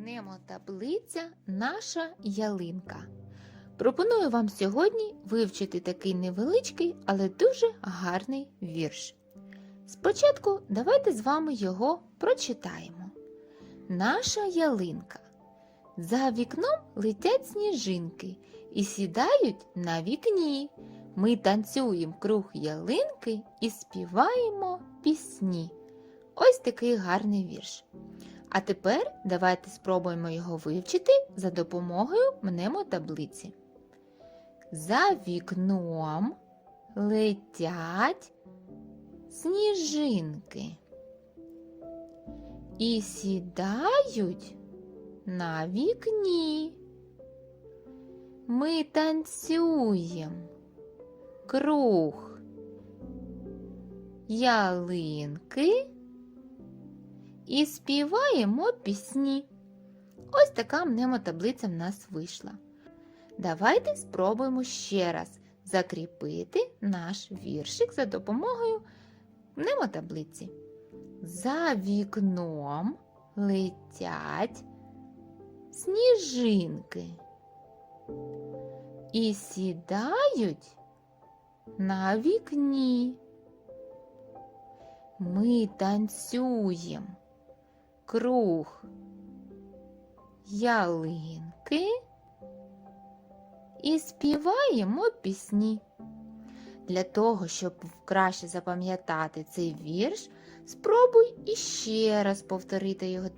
Мнемотаблиця наша ялинка. Пропоную вам сьогодні вивчити такий невеличкий, але дуже гарний вірш. Спочатку давайте з вами його прочитаємо. Наша ялинка. За вікном летять сніжинки і сідають на вікні. Ми танцюємо круг ялинки і співаємо пісні. Ось такий гарний вірш. А тепер давайте спробуємо його вивчити за допомогою мнемотаблиці. За вікном летять сніжинки і сідають на вікні. Ми танцюємо круг ялинки і співаємо пісні. Ось така мнемотаблиця в нас вийшла. Давайте спробуємо ще раз закріпити наш віршик за допомогою мнемотаблиці. За вікном летять сніжинки і сідають на вікні. Ми танцюємо круг ялинки і співаємо пісні. Для того, щоб краще запам'ятати цей вірш, спробуй іще раз повторити його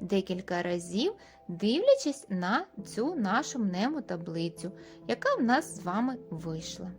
декілька, разів, дивлячись на цю нашу мнемотаблицю, яка в нас з вами вийшла.